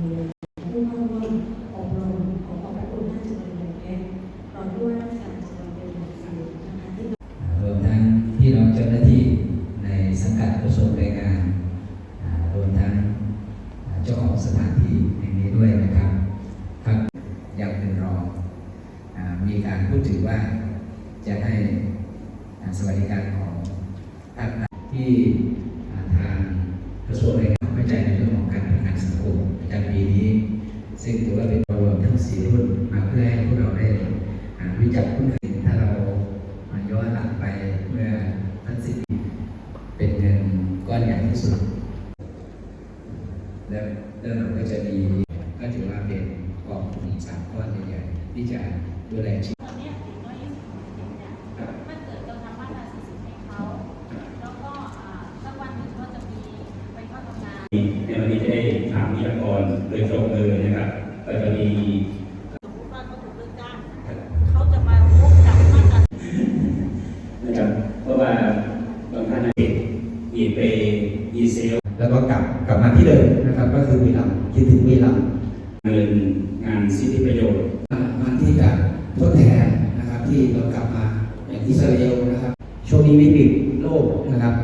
ผู้เข้าร่วมอบรมขอขอบพระคุณท่านจุลยงเพชรรองผู้ว่าราชการจังหวัดเป็นอย่างสูงนะคะที่รวมทั้งพี่น้องเจ้าหน้าที่ในสังกัดกระทรวงแรงงานรวมทั้งอ่าเจ้าของสถานที่แห่งนี้ด้วยนะครับครับยังเป็นรองมีการพูดถึงว่าจะให้สวัสดิการของภาคที่ทางกระทรวงแรงงานเข้าใจในเรื่อง สังคมประจำปีนี้ ซึ่งถือว่าเป็นรวมทั้งสี่รุ่นมาเพื่อให้พวกเราได้รู้จักคุ้นเคยถ้าเรามาย้อนหลังไปเมื่อท่านสิทธิเป็นเงินก้อนใหญ่ที่สุด แล้วแล้วเราก็จะมีก็ถือว่าเป็นกองทุนสามก้อนใหญ่ๆที่จะดูแลชีวิต จะได้ถามวิทยากรโดยตรงเลยนะครับก็จะมีสมมติว่าเขาถูกเลิกจ้างเขาจะมาพบกับมาตรานะครับเพราะว่าบางท่านเด็กมีเปย์มีเซลล์แล้วก็กลับกลับมาที่เดิมนะครับ ก็คือวีรัมย์คิดถึงวีรัมย์เงินงานสิทธิประโยชน์มันที่จะทดแทนนะครับ ที่เรากลับมาอย่างอิสราเอลนะครับ ช่วงนี้วิกฤตโลกนะครับ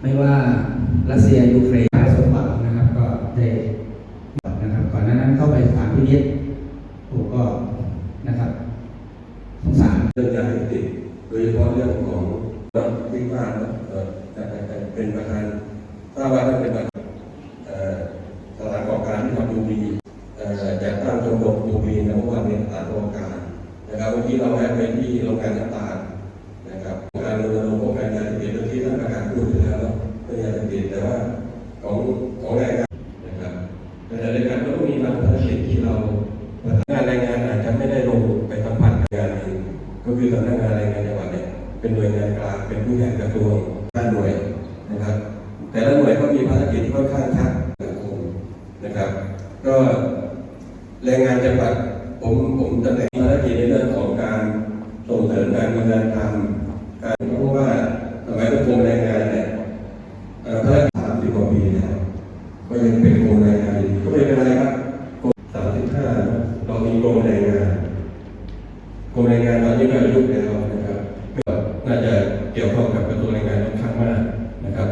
ไม่ว่ารัสเซียยูเครนสมบัตินะครับ ก็ได้นะครับก่อนหน้านั้นเข้าิตผมก็นะครับสงสารเรื่องยาเสพติดโดยเฉพาะเรื่องของที่ว่าเนะเอ่อจะเป็นประธานทราว่าท่านเป็นประธานสถานประกอบการที่ทำดูมีอ่อจากตั้งชมรมดูมีนะเมื่อวานนี้สถานประกอบการนะครับวันนี้เราแวะไปที่โรงงานน้ำตาล แต่ในรายการก็ต้องมีบางภารกิจที่เรางานแรงงานอาจจะไม่ได้ลงไปสัมผัสกับงานอื่นก็คือสำนักงานแรงงานจังหวัดเนี่ยเป็นหน่วยงานกลางเป็นผู้แทนกระทรวงด้านหน่วยนะครับ แต่ละหน่วยก็มีภารกิจที่ค่อนข้างชัดสังคมนะครับ ก็แรงงานจังหวัดผมผมตำแหน่งภารกิจในเรื่องของการส่งเสริมการมีงานทำ กรมแรงงานกรมแรงงานตอนนี้ก็อายุแล้วนะครับก็น่าจะเกี่ยวข้องกับกระทรวงแรงงานค่อนข้างมากนะครับ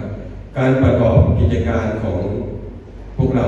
การประกอบกิจการของพวกเรา